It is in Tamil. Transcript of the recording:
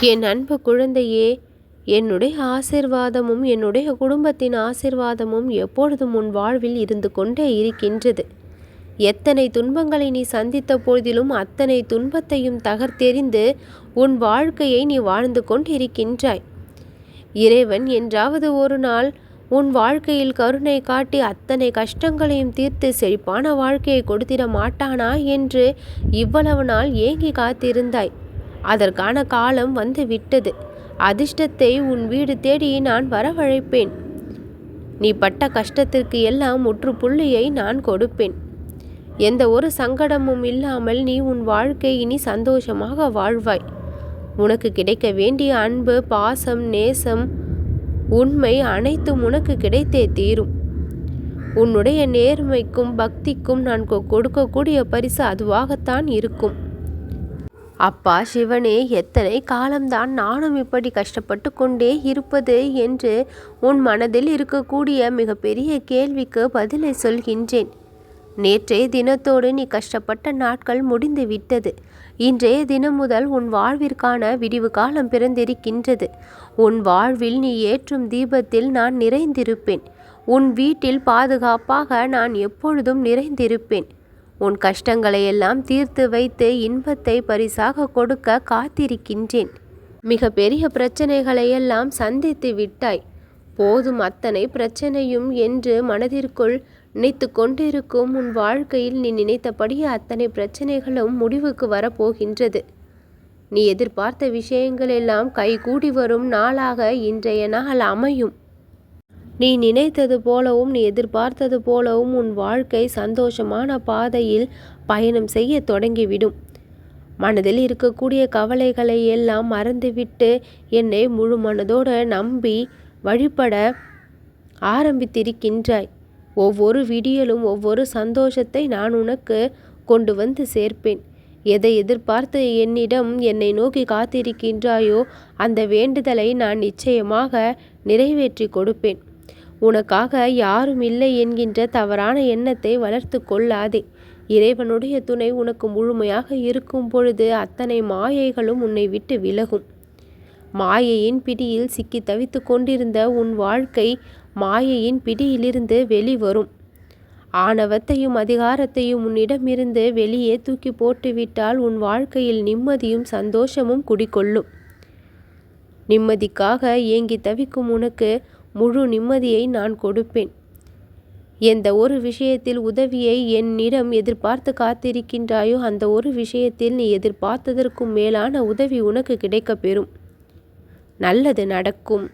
என் அன்பு குழந்தையே என்னுடைய ஆசிர்வாதமும் என்னுடைய குடும்பத்தின் ஆசிர்வாதமும் எப்பொழுதும் உன் வாழ்வில் இருந்து கொண்டே இருக்கின்றது. எத்தனை துன்பங்களை நீ சந்தித்த போதிலும் அத்தனை துன்பத்தையும் தகர்த்தெறிந்து உன் வாழ்க்கையை நீ வாழ்ந்து கொண்டிருக்கின்றாய். இறைவன் என்றாவது ஒரு நாள் உன் வாழ்க்கையில் கருணை காட்டி அத்தனை கஷ்டங்களையும் தீர்த்து செழிப்பான வாழ்க்கையை கொடுத்திட மாட்டானா என்று இவ்வளவு நாள் ஏங்கி காத்திருந்தாய். அதற்கான காலம் வந்து விட்டது. அதிர்ஷ்டத்தை உன் வீடு தேடி நான் வரவழைப்பேன். நீ பட்ட கஷ்டத்திற்கு எல்லாம் முற்றுப்புள்ளியை நான் கொடுப்பேன். எந்த ஒரு சங்கடமும் இல்லாமல் நீ உன் வாழ்க்கை இனி சந்தோஷமாக வாழ்வாய். உனக்கு கிடைக்க வேண்டிய அன்பு பாசம் நேசம் உண்மை அனைத்தும் உனக்கு கிடைத்தே தீரும். உன்னுடைய நேர்மைக்கும் பக்திக்கும் நான் கொடுக்கக்கூடிய பரிசு அதுவாகத்தான் இருக்கும். அப்பா சிவனே எத்தனை காலம்தான் நானும் இப்படி கஷ்டப்பட்டு கொண்டே இருப்பது என்று உன் மனதில் இருக்கக்கூடிய மிகப்பெரிய கேள்விக்கு பதிலை சொல்கின்றேன். நேற்றைய தினத்தோடு நீ கஷ்டப்பட்ட நாட்கள் முடிந்து விட்டது. இன்றைய தினம் முதல் உன் வாழ்விற்கான விடிவு காலம் பிறந்திருக்கின்றது. உன் வாழ்வில் நீ ஏற்றும் தீபத்தில் நான் நிறைந்திருப்பேன். உன் வீட்டில் பாதுகாப்பாக நான் எப்பொழுதும் நிறைந்திருப்பேன். உன் கஷ்டங்களை எல்லாம் தீர்த்து வைத்து இன்பத்தை பரிசாக கொடுக்க காத்திருக்கின்றேன். மிக பெரிய பிரச்சனைகளை எல்லாம் சந்தித்து விட்டாய். போதும் அத்தனை பிரச்சனையும் என்று மனதிற்குள் நினைத்து கொண்டிருக்கும் உன் வாழ்க்கையில் நீ நினைத்தபடியே அத்தனை பிரச்சனைகளும் முடிவுக்கு வரப்போகின்றது. நீ எதிர்பார்த்த விஷயங்கள் எல்லாம் கைகூடி வரும் நாளாக இன்றைய நாள் அமையும். நீ நினைத்தது போலவும் நீ எதிர்பார்த்தது போலவும் உன் வாழ்க்கை சந்தோஷமான பாதையில் பயணம் செய்ய தொடங்கிவிடும். மனதில் இருக்கக்கூடிய கவலைகளை எல்லாம் மறந்துவிட்டு என்னை முழு மனதோடு நம்பி வழிபட ஆரம்பித்திருக்கின்றாய். ஒவ்வொரு விடியலும் ஒவ்வொரு சந்தோஷத்தை நான் உனக்கு கொண்டு வந்து சேர்ப்பேன். எதை எதிர்பார்த்து என்னிடம் என்னை நோக்கி காத்திருக்கின்றாயோ அந்த வேண்டுதலை நான் நிச்சயமாக நிறைவேற்றி கொடுப்பேன். உனக்காக யாரும் இல்லை என்கின்ற தவறான எண்ணத்தை வளர்த்து கொள்ளாதே. இறைவனுடைய துணை உனக்கு முழுமையாக இருக்கும் பொழுது அத்தனை மாயைகளும் உன்னை விட்டு விலகும். மாயையின் பிடியில் சிக்கி தவித்து கொண்டிருந்த உன் வாழ்க்கை மாயையின் பிடியிலிருந்து வெளிவரும். ஆணவத்தையும் அதிகாரத்தையும் உன்னிடமிருந்து வெளியே தூக்கி போட்டுவிட்டால் உன் வாழ்க்கையில் நிம்மதியும் சந்தோஷமும் குடிக்கொள்ளும் நிம்மதிக்காக ஏங்கி தவிக்கும் உனக்கு முழு நிம்மதியை நான் கொடுப்பேன். எந்த ஒரு விஷயத்தில் உதவியை என்னிடம் எதிர்பார்த்து காத்திருக்கின்றாயோ அந்த ஒரு விஷயத்தில் நீ எதிர்பார்த்ததற்கும் மேலான உதவி உனக்கு கிடைக்கப்பெறும். நல்லது நடக்கும்.